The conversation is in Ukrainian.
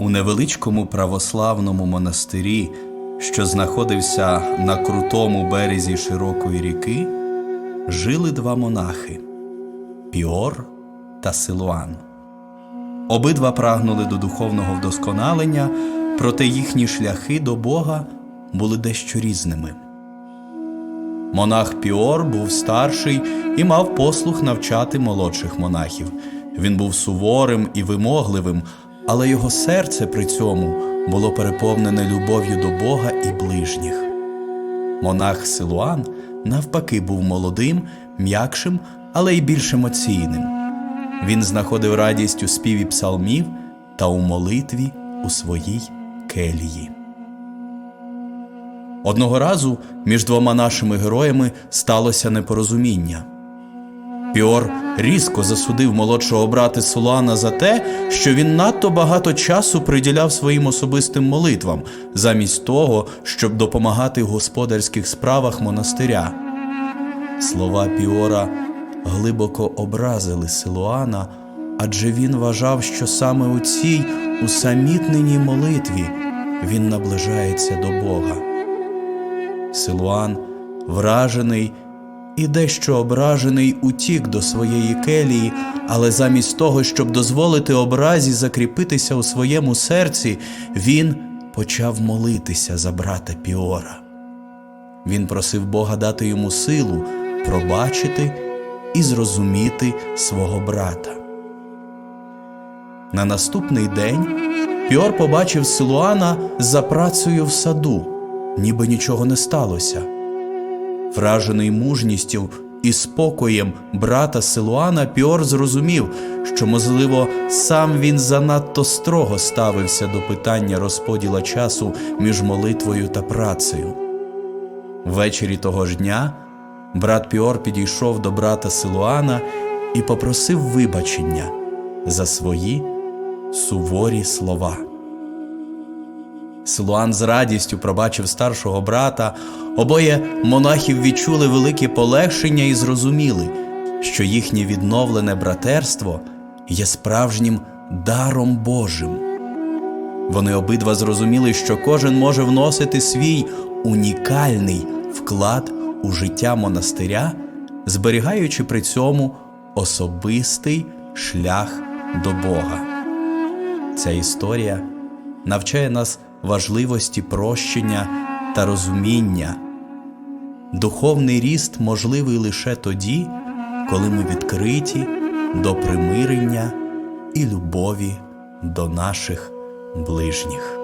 У невеличкому православному монастирі, що знаходився на крутому березі широкої ріки, жили два монахи Піор та Силуан. Обидва прагнули до духовного вдосконалення, проте їхні шляхи до Бога були дещо різними. Монах Піор був старший і мав послух навчати молодших монахів. Він був суворим і вимогливим, але його серце при цьому було переповнене любов'ю до Бога і ближніх. Монах Силуан, навпаки, був молодим, м'якшим, але й більш емоційним. Він знаходив радість у співі псалмів та у молитві у своїй келії. Одного разу між двома нашими героями сталося непорозуміння. Піор різко засудив молодшого брата Сулана за те, що він надто багато часу приділяв своїм особистим молитвам, замість того, щоб допомагати в господарських справах монастиря. Слова Піора глибоко образили Силуана, адже він вважав, що саме у цій усамітненій молитві він наближається до Бога. Силуан, вражений і дещо ображений, утік до своєї келії, але замість того, щоб дозволити образі закріпитися у своєму серці, він почав молитися за брата Піора. Він просив Бога дати йому силу пробачити і зрозуміти свого брата. На наступний день Піор побачив Силуана за працею в саду, ніби нічого не сталося. Вражений мужністю і спокоєм брата Силуана, Піор зрозумів, що, можливо, сам він занадто строго ставився до питання розподіла часу між молитвою та працею. Ввечері того ж дня брат Піор підійшов до брата Силуана і попросив вибачення за свої суворі слова. Силуан з радістю пробачив старшого брата, обоє монахів відчули велике полегшення і зрозуміли, що їхнє відновлене братерство є справжнім даром Божим. Вони обидва зрозуміли, що кожен може вносити свій унікальний вклад у життя монастиря, зберігаючи при цьому особистий шлях до Бога. Ця історія навчає нас важливості прощення та розуміння. Духовний ріст можливий лише тоді, коли ми відкриті до примирення і любові до наших ближніх.